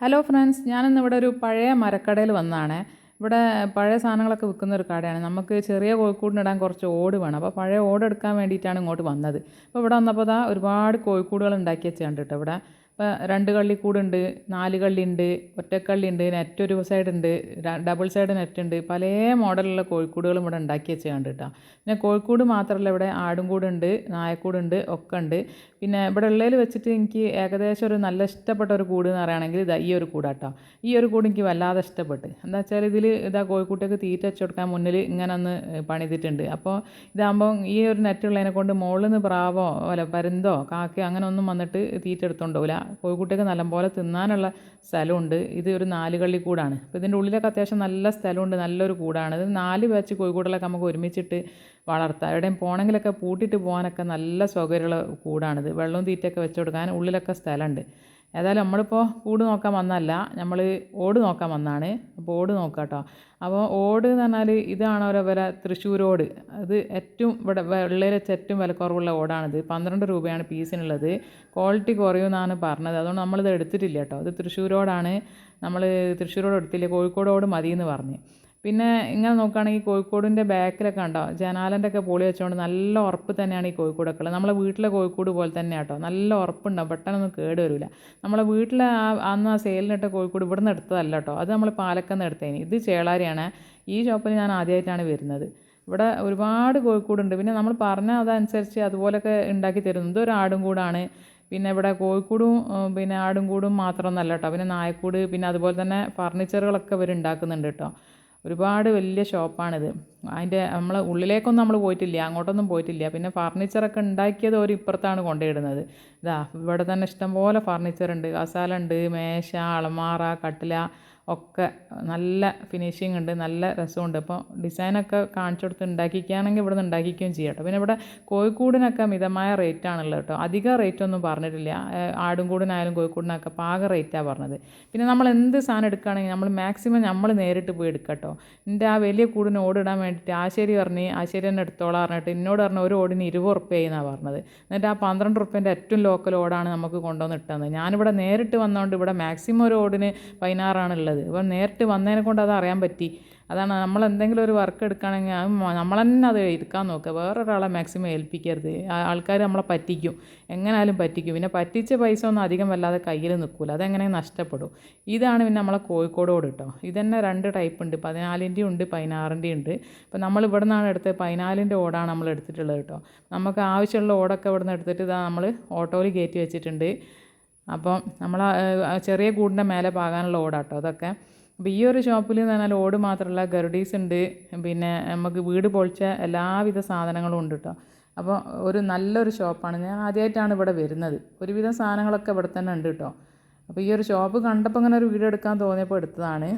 Hello friends ഞാനിന്ന് ഇവിടെ ഒരു പഴയ മരക്കടയിൽ വന്നതാണ് ഇവിടെ പഴയ സാധനങ്ങളൊക്കെ വിൽക്കുന്ന ഒരു കടയാണ്. നമുക്ക് ചെറിയ കോഴിക്കൂടിനിടാൻ കുറച്ച് ഓട് വേണം. അപ്പോൾ പഴയ ഓട് എടുക്കാൻ വേണ്ടിയിട്ടാണ് ഇങ്ങോട്ട് വന്നത്. അപ്പോൾ ഇവിടെ വന്നപ്പോൾ ഒരുപാട് കോഴിക്കൂടുകൾ ഉണ്ടാക്കി വെച്ചിട്ടുണ്ട് കേട്ടോ ഇവിടെ. ഇപ്പോൾ രണ്ട് കള്ളി കൂടുണ്ട് നാല് കള്ളി ഉണ്ട് കള്ളിയുണ്ട് ഒറ്റക്കള്ളിയുണ്ട് നെറ്റ് ഒരു സൈഡ് ഉണ്ട് ഡബിൾ സൈഡ് നെറ്റ് ഉണ്ട് പല മോഡലുള്ള കോഴിക്കൂടുകളും ഇവിടെ ഉണ്ടാക്കി വെച്ചിട്ടുണ്ട് കേട്ടോ പിന്നെ കോഴിക്കൂട് മാത്രമല്ല ഇവിടെ ആടും കൂടുണ്ട് നായക്കൂടുണ്ട് ഒക്കെ ഉണ്ട് പിന്നെ ഇവിടെ ഉള്ളതിൽ വെച്ചിട്ട് എനിക്ക് ഏകദേശം ഒരു നല്ല ഇഷ്ടപ്പെട്ട ഒരു കൂട് എന്ന് പറയുകയാണെങ്കിൽ ഇതാ ഈ ഒരു കൂടാട്ടോ ഈ ഒരു കൂട് എനിക്ക് വല്ലാതെ ഇഷ്ടപ്പെട്ട്. എന്താ വെച്ചാൽ ഇതിൽ ഇതാ കോഴിക്കൂട്ടൊക്കെ തീറ്റ വെച്ച് കൊടുക്കാൻ മുന്നിൽ ഇങ്ങനെ ഒന്ന് പണിതിട്ടുണ്ട്. അപ്പോൾ ഇതാകുമ്പോൾ ഈ ഒരു നെറ്റ് ഉള്ളതിനെ കൊണ്ട് മുകളിൽ നിന്ന് പ്രാവോ അല്ല പരുന്തോ കാക്കയോ അങ്ങനെ ഒന്നും വന്നിട്ട് തീറ്റ എടുത്തുകൊണ്ട് പോകില്ല കോഴിക്കുട്ടിക്ക് നല്ലപോലെ തിന്നാനുള്ള സ്ഥലമുണ്ട്. ഇത് ഒരു നാല് കള്ളി കൂടാണ്. അപ്പോൾ ഇതിന്റെ ഉള്ളിലൊക്കെ അത്യാവശ്യം നല്ല സ്ഥലമുണ്ട് നല്ലൊരു കൂടാണ്. ഇത് നാല് ബാച്ച് കോഴിക്കൂടലൊക്കെ നമുക്ക് ഒരുമിച്ചിട്ട് വളർത്താം. എവിടെയും പോകണമെങ്കിലൊക്കെ പൂട്ടിയിട്ട് പോകാനൊക്കെ നല്ല സൗകര്യമുള്ള കൂടാണിത്. വെള്ളവും തീറ്റയൊക്കെ വെച്ച് കൊടുക്കാൻ ഉള്ളിലൊക്കെ സ്ഥലമുണ്ട്. ഏതായാലും നമ്മളിപ്പോൾ കൂട് നോക്കാൻ വന്നല്ല നമ്മൾ ഓട് നോക്കാൻ വന്നാണ്. അപ്പോൾ ഓട് നോക്കാം കേട്ടോ അപ്പോൾ ഓട് എന്ന് പറഞ്ഞാൽ ഇതാണ് ഓരോ വില തൃശ്ശൂർ ഓട്. അത് ഏറ്റവും ഇവിടെ വെള്ളയിൽ ഏറ്റവും വില കുറവുള്ള ഓടാണിത്. പന്ത്രണ്ട് രൂപയാണ് പീസിനുള്ളത്. ക്വാളിറ്റി കുറയുമെന്നാണ് പറഞ്ഞത്. അതുകൊണ്ട് നമ്മളിത് എടുത്തിട്ടില്ല കേട്ടോ. ഇത് തൃശ്ശൂരോടാണ് നമ്മൾ തൃശ്ശൂരോട് എടുത്തില്ല. കോഴിക്കോട് ഓട് മതി എന്ന് പറഞ്ഞ്. പിന്നെ ഇങ്ങനെ നോക്കുകയാണെങ്കിൽ കോഴിക്കോടിന്റെ ബാക്കിലൊക്കെ ഉണ്ടോ ജനാലന്റെ ഒക്കെ പൊളി വെച്ചുകൊണ്ട് നല്ല ഉറപ്പ് തന്നെയാണ് ഈ കോഴിക്കോടൊക്കെ ഉള്ളത്. നമ്മളെ വീട്ടിലെ കോഴിക്കോട് പോലെ തന്നെ കേട്ടോ. നല്ല ഉറപ്പുണ്ടാവും പെട്ടെന്നൊന്നും കേട് വരില്ല നമ്മളെ വീട്ടിലെ ആ അന്ന് ആ സെയിലിനിട്ട കോഴിക്കോട് ഇവിടെ നിന്ന് എടുത്തതല്ല കേട്ടോ. അത് നമ്മൾ പാലക്കന്ന് എടുത്തതിന് ഇത് ചേളാരിയാണ്. ഈ ഷോപ്പിൽ ഞാൻ ആദ്യമായിട്ടാണ് വരുന്നത്. ഇവിടെ ഒരുപാട് കോഴിക്കോടുണ്ട്. പിന്നെ നമ്മൾ പറഞ്ഞ അതനുസരിച്ച് അതുപോലൊക്കെ ഉണ്ടാക്കി തരുന്നു. ഇതൊരു ആടും കൂടാണ്. പിന്നെ ഇവിടെ കോഴിക്കൂടും പിന്നെ ആടും കൂടും മാത്രമൊന്നല്ല കേട്ടോ. പിന്നെ നായക്കൂട് പിന്നെ അതുപോലെ തന്നെ ഫർണിച്ചറുകളൊക്കെ ഇവർ ഉണ്ടാക്കുന്നുണ്ട് കേട്ടോ. ഒരുപാട് വലിയ ഷോപ്പാണിത്. അതിന്റെ നമ്മൾ ഉള്ളിലേക്കൊന്നും നമ്മൾ പോയിട്ടില്ല അങ്ങോട്ടൊന്നും പോയിട്ടില്ല. പിന്നെ ഫർണിച്ചറൊക്കെ ഉണ്ടാക്കിയത് ഒരു ഇപ്പുറത്താണ് കൊണ്ടുപോയിടുന്നത്. ഇതാ ഇവിടെ തന്നെ ഇഷ്ടംപോലെ ഫർണിച്ചർ ഉണ്ട് മേശ അളമാറ കട്ടില ഒക്കെ നല്ല ഫിനിഷിംഗ് ഉണ്ട് നല്ല രസമുണ്ട്. അപ്പോൾ ഡിസൈനൊക്കെ കാണിച്ചു കൊടുത്ത് ഉണ്ടാക്കിക്കുകയാണെങ്കിൽ ഇവിടെ നിന്ന് ഉണ്ടാക്കിക്കുകയും ചെയ്യാം കേട്ടോ. പിന്നെ ഇവിടെ കോഴിക്കൂടിനൊക്കെ മിതമായ റേറ്റ് ആണല്ലോ കേട്ടോ. അധികം റേറ്റ് ഒന്നും പറഞ്ഞിട്ടില്ല. ആടുംകൂടിനായാലും കോഴിക്കൂടിനൊക്കെ പാക റേറ്റാണ് പറഞ്ഞത്. പിന്നെ നമ്മൾ എന്ത് സാധനം എടുക്കുകയാണെങ്കിൽ നമ്മൾ മാക്സിമം നമ്മൾ നേരിട്ട് പോയി എടുക്കാം കേട്ടോ. എന്റെ ആ വലിയ കൂടിന് ഓടിടാൻ വേണ്ടിയിട്ട് ആശേരി പറഞ്ഞ് ആശേരി തന്നെ എടുത്തോളാം പറഞ്ഞിട്ട് എന്നോട് പറഞ്ഞ ഒരു ഓടിന് ഇരുപത് റുപ്യ എന്നാണ് പറഞ്ഞത്. എന്നിട്ട് ആ പന്ത്രണ്ട് റുപ്യേന്റെ ഏറ്റവും ലോക്കൽ ഓടാണ് നമുക്ക് കൊണ്ടുവന്ന് ഇട്ടത്. ഞാനിവിടെ നേരിട്ട് വന്നതുകൊണ്ട് ഇവിടെ മാക്സിമം ഒരു ഓടിന് പതിനാറാണുള്ളത്. ഉള്ളത് അപ്പം നേരിട്ട് വന്നതിനെ കൊണ്ട് അത് അറിയാൻ പറ്റി. അതാണ് നമ്മൾ എന്തെങ്കിലും ഒരു വർക്ക് എടുക്കുകയാണെങ്കിൽ അത് നമ്മൾ തന്നെ അത് എടുക്കാൻ നോക്കുക. വേറൊരാളെ മാക്സിമം ഏൽപ്പിക്കരുത്. ആൾക്കാർ നമ്മളെ പറ്റിക്കും. എങ്ങനെയാലും പറ്റിക്കും. പിന്നെ പറ്റിച്ച പൈസ ഒന്നും അധികം വല്ലാതെ കയ്യിൽ നിൽക്കില്ല അതെങ്ങനെ നഷ്ടപ്പെടും. ഇതാണ് പിന്നെ നമ്മളെ കോഴിക്കോടോട് കേട്ടോ ഇതന്നെ രണ്ട് ടൈപ്പ് ഉണ്ട്. പതിനാലിന്റെയും ഉണ്ട് പതിനാറിന്റെയും ഉണ്ട്. അപ്പോൾ നമ്മൾ ഇവിടെ നിന്നാണ് എടുത്തത്. പതിനാലിന്റെ ഓടാണ് നമ്മൾ എടുത്തിട്ടുള്ളത് കേട്ടോ നമുക്ക് ആവശ്യമുള്ള ഓടൊക്കെ ഇവിടെ നിന്ന് എടുത്തിട്ട് ഇതാ നമ്മൾ ഓട്ടോയിൽ കയറ്റി വെച്ചിട്ടുണ്ട്. അപ്പം നമ്മൾ ചെറിയ കൂടിന്റെ മേലെ പാകാനുള്ള ഓടാട്ടോ അതൊക്കെ. അപ്പോൾ ഈ ഒരു ഷോപ്പിൽ എന്ന് പറഞ്ഞാൽ ഓട് മാത്രമല്ല ഗർഡീസ് ഉണ്ട്. പിന്നെ നമുക്ക് വീട് പൊളിച്ച എല്ലാവിധ സാധനങ്ങളും ഉണ്ട് കേട്ടോ അപ്പോൾ ഒരു നല്ലൊരു ഷോപ്പാണ്. ഞാൻ ആദ്യമായിട്ടാണ് ഇവിടെ വരുന്നത്. ഒരുവിധം സാധനങ്ങളൊക്കെ ഇവിടെ തന്നെ ഉണ്ട് കേട്ടോ അപ്പോൾ ഈ ഒരു ഷോപ്പ് കണ്ടപ്പോൾ ഇങ്ങനെ ഒരു വീഡിയോ എടുക്കാൻ തോന്നിയപ്പോൾ എടുത്തതാണ്.